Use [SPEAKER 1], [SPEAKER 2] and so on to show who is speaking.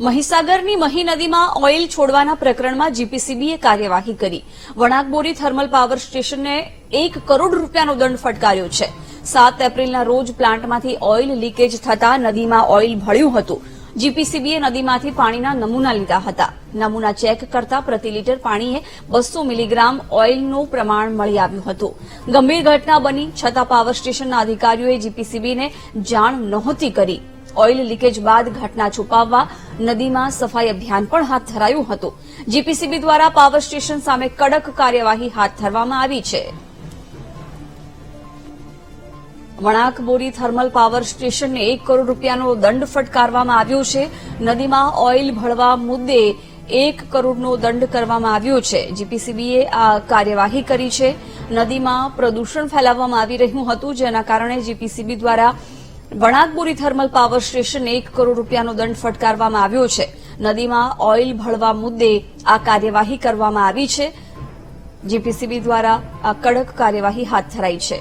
[SPEAKER 1] મહીસાગરની મહી નદીમાં ઓઇલ છોડવાના પ્રકરણમાં જીપીસીબીએ કાર્યવાહી કરી. વણાકબોરી થર્મલ પાવર સ્ટેશનને એક કરોડ રૂપિયાનો દંડ ફટકાર્યો છે. સાત એપ્રિલના રોજ પ્લાન્ટમાંથી ઓઇલ લીકેજ થતા નદીમાં ઓઇલ ભળ્યું હતું. જીપીસીબીએ નદીમાંથી પાણીના નમૂના લીધા હતા. નમૂના ચેક કરતા પ્રતિ લીટર પાણીએ બસો મિલીગ્રામ ઓઇલનું પ્રમાણ મળી આવ્યું હતું. ગંભીર ઘટના બની, છતાં પાવર સ્ટેશનના અધિકારીઓએ જીપીસીબીને જાણ નહોતી કરી. ઓઇલ લીકેજ બાદ ઘટના છુપાવવા નદીમાં સફાઈ અભિયાન પણ હાથ ધરાયું હતું. જીપીસીબી દ્વારા પાવર સ્ટેશન સામે કડક કાર્યવાહી હાથ ધરવામાં આવી છે. વણાકબોરી થર્મલ પાવર સ્ટેશનને એક કરોડ રૂપિયાનો દંડ ફટકારવામાં આવ્યો છે. નદીમાં ઓઇલ ભળવા મુદ્દે એક કરોડનો દંડ કરવામાં આવ્યો છે. જીપીસીબીએ આ કાર્યવાહી કરી છે. નદીમાં પ્રદૂષણ ફેલાવવામાં આવી રહ્યું હતું, જેના કારણે જીપીસીબી દ્વારા વણાકબોરી થર્મલ પાવર સ્ટેશનને એક કરોડ રૂપિયાનો દંડ ફટકારવામાં આવ્યો છે. નદીમાં ઓઇલ ભળવા મુદ્દે આ કાર્યવાહી કરવામાં આવી છે. જીપીસીબી દ્વારા આ કડક કાર્યવાહી હાથ ધરાઈ છે.